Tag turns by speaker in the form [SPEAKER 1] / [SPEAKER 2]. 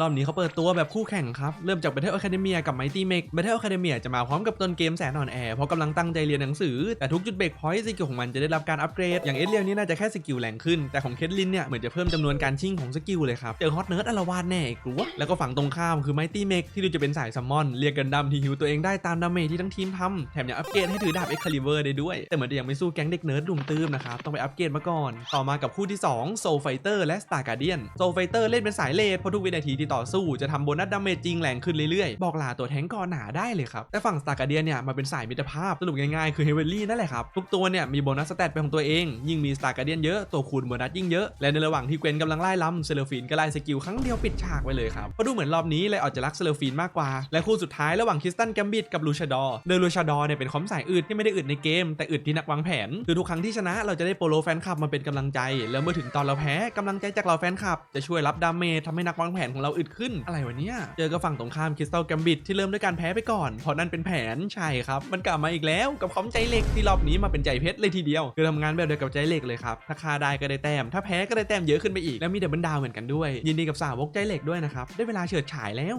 [SPEAKER 1] รอบนี้เขาเปิดตัวแบบคู่แข่งครับ เริ่มจาก Battle Academia กับ Mighty Mech Battle Academia จะมาพร้อมกับต้นเกมแสนอ่อนแอ เพราะกำลังตั้งใจเรียนหนังสือ แต่ทุกจุดเบรกพอยต์สกิลของมันจะได้รับการอัปเกรด อย่างเอสเรียลนี่น่าจะแค่สกิลแรงขึ้น แต่ของเคทลินเนี่ย เหมือนจะเพิ่มจำนวนการชิ่งของสกิลเลยครับ เจอฮอตเนิร์ดอลวาดแน่ไอ้กลัว แล้วก็ฝั่งตรงข้ามคือ Mighty Mech ที่ดูจะเป็นสายซัมมอนเรียกกันดัมที่ฮิวตัวเองได้ตามดาเมจที่ทั้งทีมทำแถมยังอัปเกรดให้ถือดาบ Excalibur ได้ด้วยแต่เหมือนจะยังไม่สู้แก๊งเด็กเนิร์ดดุมตื้มนะครับต้องไปอัปเกรดมาก่อน ต่อมากับคู่ที่2 Soul Fighter และ Star Guardian Soul Fighter เล่นเป็นสายเลดเพราะทุกวินาทีที่ต่อสู้จะทำโบนัสดาเมจจริงแรงขึ้นเรื่อยๆ บอกลาตัวแทงก่อนหนาได้เลยครับ แต่ฝั่ง Star Guardian เนี่ยมาเป็นสายมิตรภาพสรุปง่ายๆ คือ Heavenly นั่นแหละครับ ทุกตัวเนี่ยมีโบนัสสเตตเป็นของตัวเอง ยิ่งมี Star Guardian เยอะตัวคูณโบนัสยิ่งเยอะ และในระหว่างที่เกวนกำลังไล่ล้ำเซเลฟินก็ไล่สกิลครั้งเดียวปิดฉากไปเลยครับเพราะดูเหมือนรอบนี้เลยอาจจะรักเซเลฟินมากกว่า และคู่สุดท้ายระหว่างคริสตันแกมบิดกับลูชาดอร์โดยลูชาดอเนี่ยเป็นคอมสายอึดที่ไม่ได้อึดในเกม แต่อึดที่นักวางแผนคือทุกครั้งที่ชนะเราจะได้โปโลแฟนคลับมาเป็นกำลังใจ แล้วเมื่อถึงตอนเราแพ้กำลังใจจากเราแฟนคลับจะช่วยรับดาเมจทำให้นักวางแผนของเราอึดขึ้นอะไรวะเนี่ยเจอกับฝั่งตรงข้ามคริสตัลแกมบิดที่เริ่มด้วยการแพ้ไปก่อนเพราะนั่นเป็นแผนใช่ครับ มันกลับมาอีกแล้วกับคอมใจเหล็กที่รอบนี้มาเป็นใจเพชรเลยทีเดียวคือทำงานแบบเดียวกับใจเหล็กเลยครับถ้าฆ่าได้ก็ได้แต้มถ้าแพ้ก็ได้แต้มเยอะขึ้นไปอีกแล้วมีดับเบิลดาวเหมือนกันด้วย ยินดีกับสาวกใจเหล็กด้วยนะครับได้เวลาเฉิดฉายแล้ว